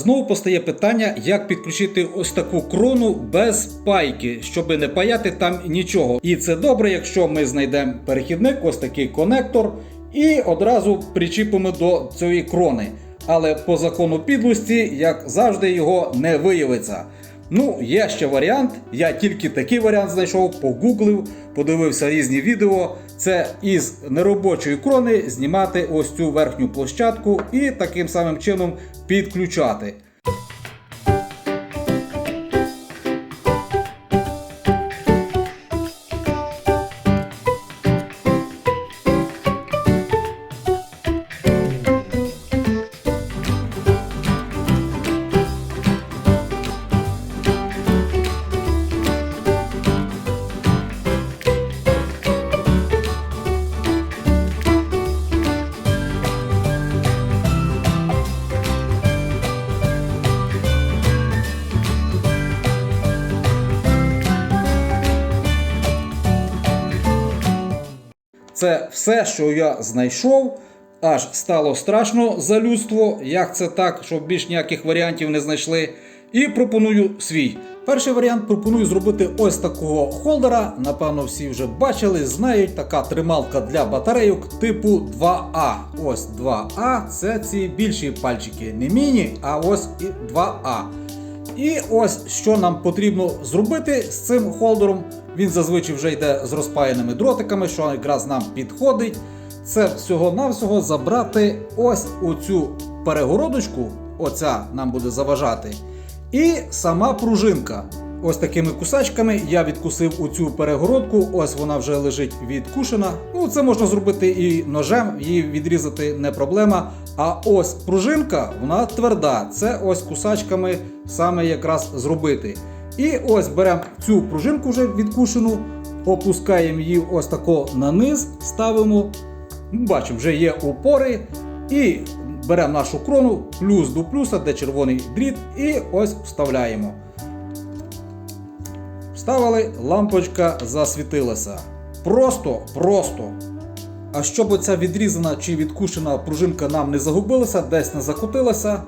Знову постає питання, як підключити ось таку крону без пайки, щоб не паяти там нічого. І це добре, якщо ми знайдемо перехідник, ось такий конектор, і одразу причіпимо до цієї крони. Але по закону підлості, як завжди, його не виявиться. Ну, є ще варіант. Я тільки такий варіант знайшов, погуглив, подивився різні відео. Це із неробочої крони знімати ось цю верхню площадку і таким самим чином підключати. Це все, що я знайшов. Аж стало страшно за людство, як це так, щоб більш ніяких варіантів не знайшли. І пропоную свій. Перший варіант пропоную зробити ось такого холдера. Напевно, всі вже бачили, знають така трималка для батарейок типу 2А. Ось 2А це ці більші пальчики, не міні, а ось і 2А. І ось що нам потрібно зробити з цим холдером. Він зазвичай вже йде з розпаяними дротиками, що якраз нам підходить. Це всього-навсього забрати ось оцю перегородочку, оця нам буде заважати. І сама пружинка. Ось такими кусачками я відкусив оцю перегородку, ось вона вже лежить відкушена. Ну, це можна зробити і ножем, її відрізати не проблема. А ось пружинка, вона тверда. Це ось кусачками саме якраз зробити. І ось беремо цю пружинку вже відкушену, опускаємо її ось тако на низ, ставимо. Бачимо, вже є опори. І беремо нашу крону, плюс до плюса, де червоний дріт, і ось вставляємо. Вставили, лампочка засвітилася. Просто, просто. А щоб оця відрізана чи відкушена пружинка нам не загубилася, десь не закотилася,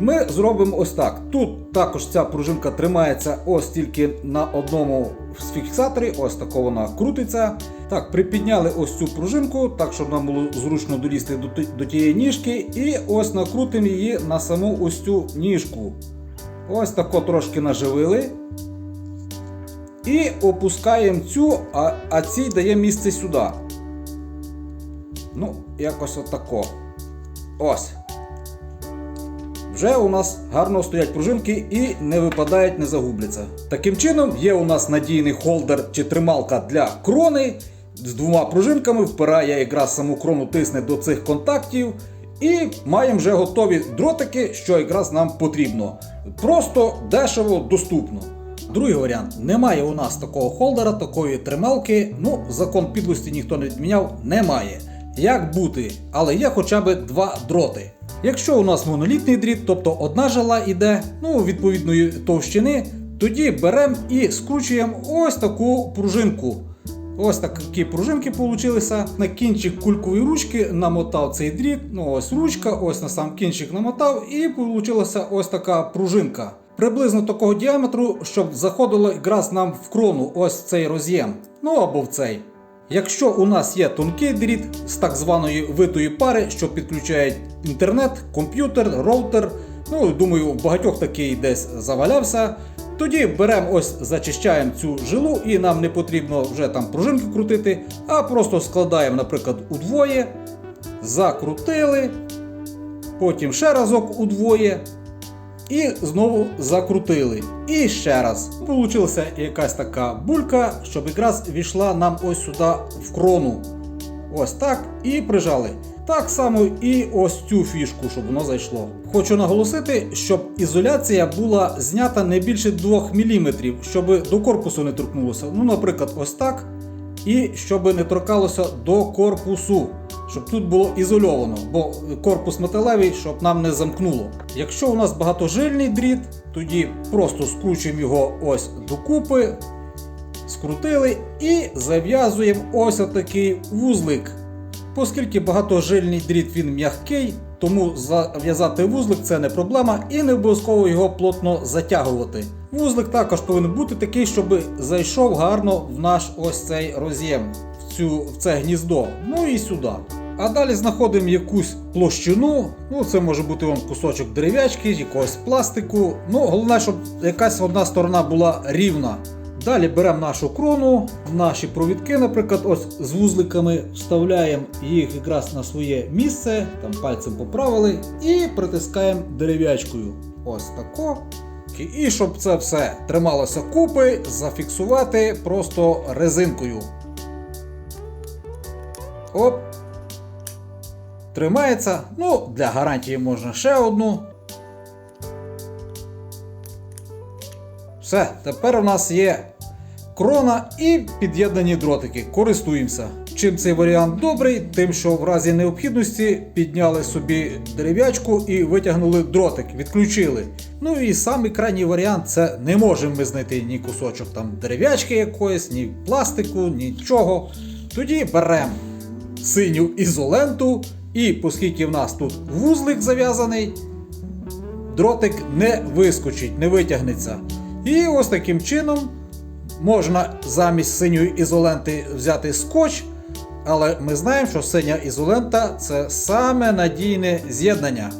ми зробимо ось так. Тут також ця пружинка тримається ось тільки на одному з фіксаторі, ось тако вона крутиться. Так, припідняли ось цю пружинку, так щоб нам було зручно долізти до, до тієї ніжки, і ось накрутимо її на саму ось цю ніжку. Ось тако трошки наживили. І опускаємо цю, а, а цій дає місце сюди. Ну, якось отако. Ось. Вже у нас гарно стоять пружинки і не випадають, не загубляться. Таким чином, є у нас надійний холдер чи трималка для крони. З двома пружинками впирає якраз саму крону, тисне до цих контактів. І маємо вже готові дротики, що якраз нам потрібно. Просто дешево, доступно. Другий варіант: немає у нас такого холдера, такої трималки. Ну, закон підлості ніхто не відміняв, немає. Як бути, але є хоча б два дроти. Якщо у нас монолітний дріт, тобто одна жила йде, ну відповідної товщини, тоді беремо і скручуємо ось таку пружинку. Ось такі пружинки получилися. На кінчик кулькової ручки намотав цей дріт. Ну ось ручка, ось на сам кінчик намотав, і получилася ось така пружинка. Приблизно такого діаметру, щоб заходило якраз нам в крону ось цей роз'єм. Ну або в цей. Якщо у нас є тонкий дріт з так званої витої пари, що підключають інтернет, комп'ютер, роутер, ну думаю, багатьох такий десь завалявся. Тоді беремо ось, зачищаємо цю жилу, і нам не потрібно вже там пружинки крутити, а просто складаємо, наприклад, удвоє, закрутили, потім ще разок удвоє, і знову закрутили. І ще раз. Получилася якась така булька, щоб якраз війшла нам ось сюди в крону. Ось так. І прижали. Так само і ось цю фішку, щоб воно зайшло. Хочу наголосити, щоб ізоляція була знята не більше 2 мм, щоб до корпусу не торкнулося. Ну, наприклад, ось так. І щоб не торкалося до корпусу, щоб тут було ізольовано, бо корпус металевий, щоб нам не замкнуло. Якщо у нас багатожильний дріт, тоді просто скручуємо його ось докупи, скрутили і зав'язуємо ось такий вузлик. Оскільки багатожильний дріт він м'який, Тому зав'язати вузлик це не проблема і не обов'язково його плотно затягувати. Вузлик також повинен бути такий, щоб зайшов гарно в наш ось цей роз'єм, в, в це гніздо, ну і сюди. А далі знаходимо якусь площину. Ну, це може бути вон кусочок дерев'ячки, якогось пластику. Ну, головне, щоб якась одна сторона була рівна. Далі беремо нашу крону, наші провідки, наприклад, ось з вузликами, вставляємо їх якраз на своє місце, там пальцем поправили, і притискаємо дерев'ячкою. Ось тако. І щоб це все трималося купи, зафіксувати просто резинкою. Оп. Тримається. Ну, для гарантії можна ще одну. Все, тепер у нас є крона і під'єднані дротики. Користуємося. Чим цей варіант добрий, тим, що в разі необхідності підняли собі дерев'ячку і витягнули дротик, відключили. Ну і самий крайній варіант це не можемо ми знайти ні кусочок там дерев'ячки якоїсь, ні пластику, нічого. Тоді беремо синю ізоленту, і оскільки в нас тут вузлик зав'язаний, дротик не вискочить, не витягнеться. І ось таким чином можна замість синьої ізоленти взяти скотч, але ми знаємо, що синя ізолента це саме надійне з'єднання.